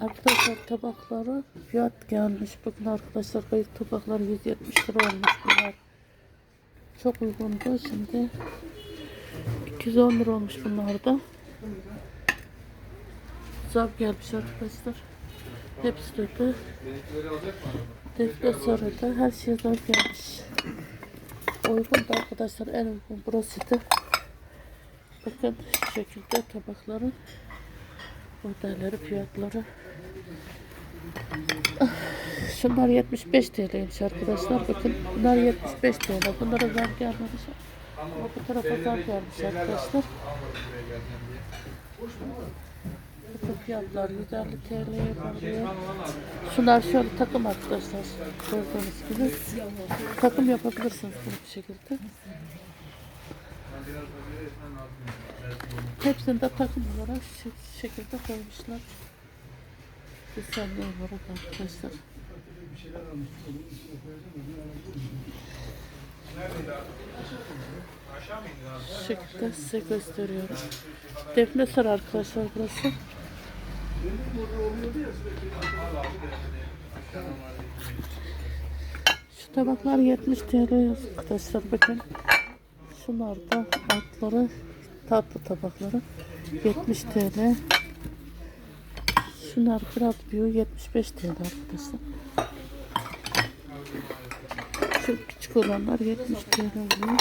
Arkadaşlar tabakları fiyat gelmiş. Bakın arkadaşlar kayık tabakları 170 lira olmuş bunlar. Çok uygundu şimdi. 210 lira olmuş bunlar da. Zam gelmiş arkadaşlar. Hepsi de Defne sarıda her şey zam gelmiş. Uygun da arkadaşlar en uygun burasıydı. Bakın şu şekilde tabakların modelleri fiyatları. Ah, Şunlar 75 TL'ymiş arkadaşlar. Bakın bunlar 75 TL. Bunlara zam gelmemiş. Ama bu tarafa zam gelmiş arkadaşlar. Bakın fiyatlar 150 TL'ye varıyor. Şunlar şöyle takım arkadaşlar. Gördüğünüz gibi. Takım yapabilirsiniz bu şekilde. Hepsini de takım olarak şekilde koymuşlar. Desenli olarak arkadaşlar. Şu şekilde size gösteriyorum. Defne sarı arkadaşlar burası. Şu tabaklar 70 TL arkadaşlar bakın. Şunlar da altları tatlı tabakları 70 TL. Şunlar kral büyüğü 75 TL arkadaşlar. Şu küçük olanlar 70 TL oluyor.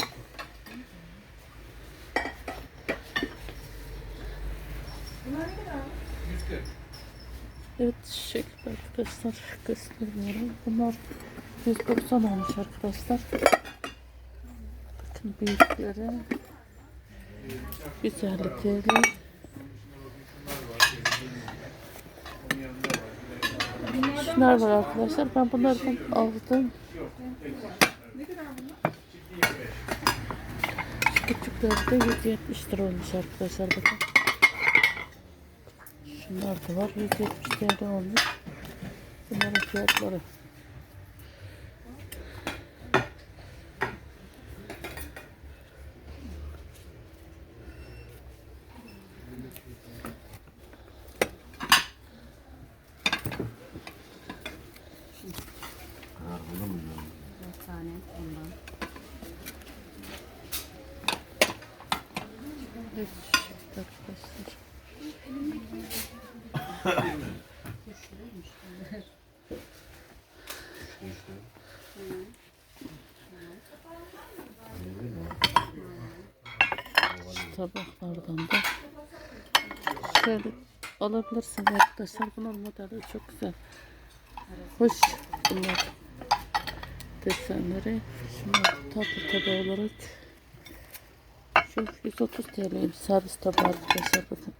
Evet şu şekilde arkadaşlar gösteriyorum. Bunlar 190 olmuş arkadaşlar. Büyükleri 150 TL. Şunlar var arkadaşlar. Ben bunlardan aldım. Şu de 170 lira olmuş arkadaşlar. Bakın. Şunlar da var. 170 TL olmuş. Bunların fiyatları. Tane ondan. Tabaklardan da şöyle alabilirsin arkadaşlar. Bunun modeli çok güzel. Hoş bunlar desenleri. Şunlar tatlı tabağı olarak şu 130 TL servis tabağı arkadaşlar bakın.